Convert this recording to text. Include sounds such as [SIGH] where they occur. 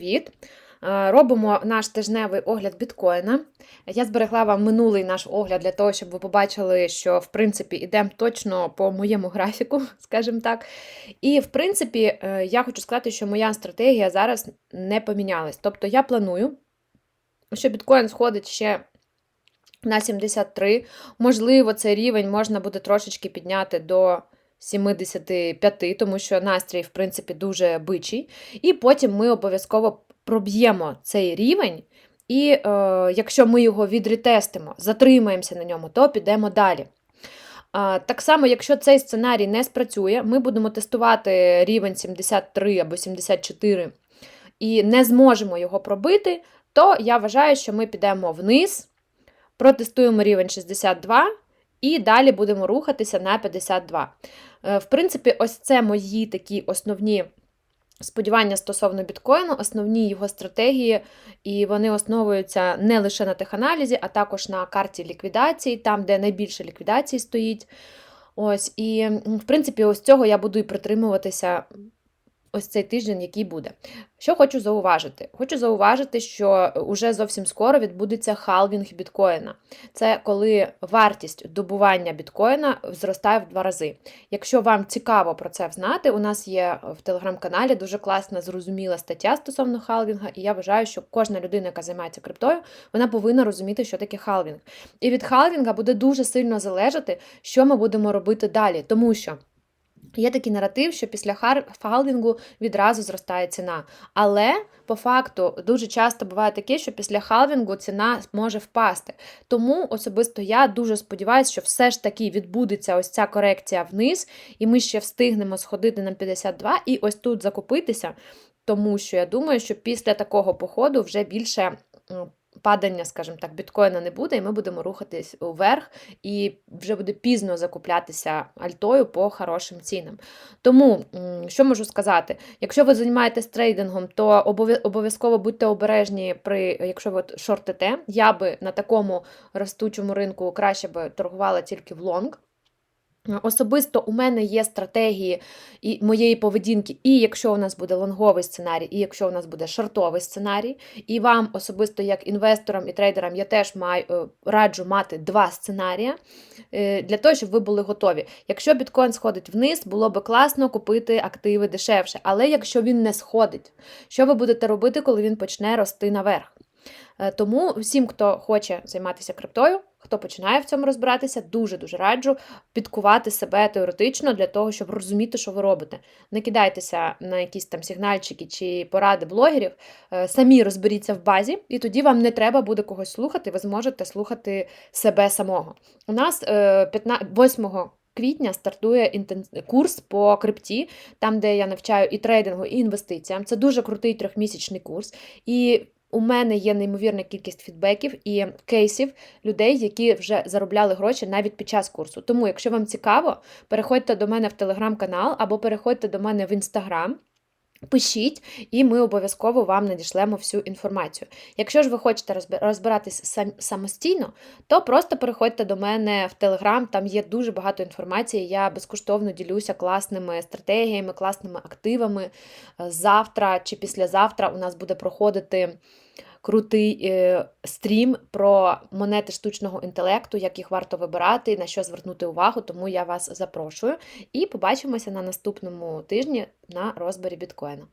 Привіт! Е, Робимо наш тижневий огляд біткоїна. Я зберегла вам минулий наш огляд для того, щоб ви побачили, що в принципі йдемо точно по моєму графіку, [LAUGHS] скажімо так. І в принципі, е, я хочу сказати, що моя стратегія зараз не помінялась. Тобто я планую, що біткоін сходить ще на 73. Можливо, цей рівень можна буде трошечки підняти до 75, тому що настрій, в принципі, дуже бичий. І потім ми обов'язково проб'ємо цей рівень, і е, якщо ми його відретестимо, затримаємося на ньому, то підемо далі. Так само, якщо цей сценарій не спрацює, ми будемо тестувати рівень 73 або 74 і не зможемо його пробити, то я вважаю, що ми підемо вниз, протестуємо рівень 62 і далі будемо рухатися на 52. Е, В принципі, ось це мої такі основні сподівання стосовно біткоїну, основні його стратегії, і вони основуються не лише на теханалізі, а також на карті ліквідації, там, де найбільше ліквідацій стоїть. Ось, І, в принципі, ось цього я буду і притримуватися ось цей тиждень, який буде. Що хочу зауважити? Хочу зауважити, що уже зовсім скоро відбудеться халвінг біткоїна. Це коли вартість добування біткоїна зростає в два рази. Якщо вам цікаво про це знати, у нас є в телеграм-каналі дуже класна, зрозуміла стаття стосовно халвінга, і я вважаю, що кожна людина, яка займається криптою, вона повинна розуміти, що таке халвінг. І від халвінга буде дуже сильно залежати, що ми будемо робити далі, тому що. Є такий наратив, що після халвінгу відразу зростає ціна. Але по факту дуже часто буває таке, що після халвінгу ціна може впасти. Тому особисто я дуже сподіваюся, що все ж таки відбудеться ось ця корекція вниз, і ми ще встигнемо сходити на 52 і ось тут закупитися. Тому що я думаю, що після такого походу вже більше падання, скажімо так, біткоїна не буде, і ми будемо рухатись вверх, і вже буде пізно закуплятися альтою по хорошим цінам. Тому, що можу сказати, якщо ви займаєтесь трейдингом, то обов'язково будьте обережні, при, якщо ви шортите. Я би на такому ростучому ринку краще би торгувала тільки в лонг. Особисто у мене є стратегії і моєї поведінки, і якщо у нас буде лонговий сценарій, і якщо у нас буде шортовий сценарій, і вам особисто, як інвесторам і трейдерам, я теж маю е, раджу мати два сценарії е, для того, щоб ви були готові. Якщо біткоін сходить вниз, було би класно купити активи дешевше. Але якщо він не сходить, що ви будете робити, коли він почне рости наверх? Е, тому всім, хто хоче займатися криптою, хто починає в цьому розбиратися, дуже-дуже раджу підкувати себе теоретично для того, щоб розуміти, що ви робите. Не кидайтеся на якісь там сигнальчики чи поради блогерів, е, самі розберіться в базі, і тоді вам не треба буде когось слухати, ви зможете слухати себе самого. У нас 8 е, Квітня стартує курс по крипті, там, де я навчаю і трейдингу, і інвестиціям. Це дуже крутий трьохмісячний курс. І у мене є неймовірна кількість фідбеків і кейсів людей, які вже заробляли гроші навіть під час курсу. Тому, якщо вам цікаво, переходьте до мене в телеграм-канал або переходьте до мене в інстаграм. Пишіть, і ми обов'язково вам надішлемо всю інформацію. Якщо ж ви хочете розбиратись самостійно, то просто переходьте до мене в Телеграм, там є дуже багато інформації. Я безкоштовно ділюся класними стратегіями, класними активами. Завтра чи післязавтра у нас буде проходити крутий е, стрім про монети штучного інтелекту, як їх варто вибирати, на що звернути увагу, тому я вас запрошую. І побачимося на наступному тижні на розборі біткоїна.